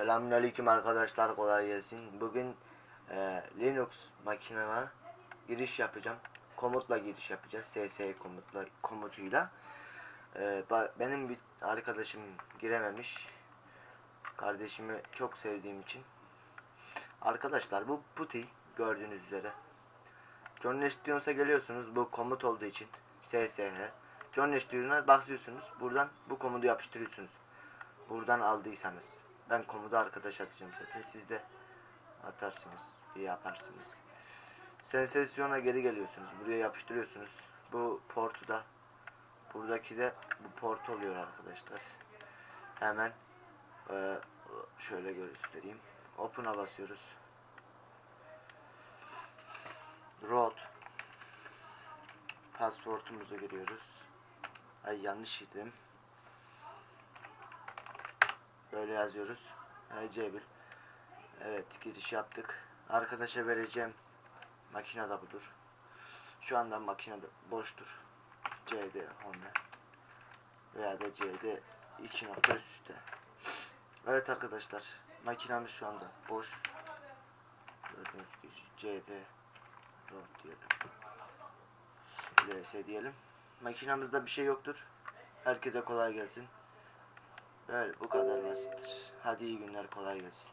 Selamünaleyküm arkadaşlar kolay gelsin. Bugün e, Linux makineme giriş yapacağım. Komutla giriş yapacağız. ss komutla komutuyla. E, benim bir arkadaşım girememiş. Kardeşimi çok sevdiğim için. Arkadaşlar bu puti gördüğünüz üzere. John Nestion'sa geliyorsunuz bu komut olduğu için. SSH. John Nestion'a basıyorsunuz. Buradan bu komutu yapıştırıyorsunuz. Buradan aldıysanız. Ben komutu arkadaş atacağım zaten. Siz de atarsınız. Bir yaparsınız. Sensasyona geri geliyorsunuz. Buraya yapıştırıyorsunuz. Bu portu da buradaki de bu port oluyor arkadaşlar. Hemen e, şöyle göstereyim. Open'a basıyoruz. Root Pasportumuzu giriyoruz. Ay yanlış yedim. Böyle yazıyoruz. C1. Evet giriş yaptık. Arkadaşa vereceğim makine de budur. Şu anda makine de boştur. CD Honda veya da CD 2 nokta üst üste. Evet arkadaşlar makinamız şu anda boş. Gördüğünüz gibi CD Road diyelim. LS diyelim. Makinamızda bir şey yoktur. Herkese kolay gelsin. Böyle bu kadar basittir. Hadi iyi günler kolay gelsin.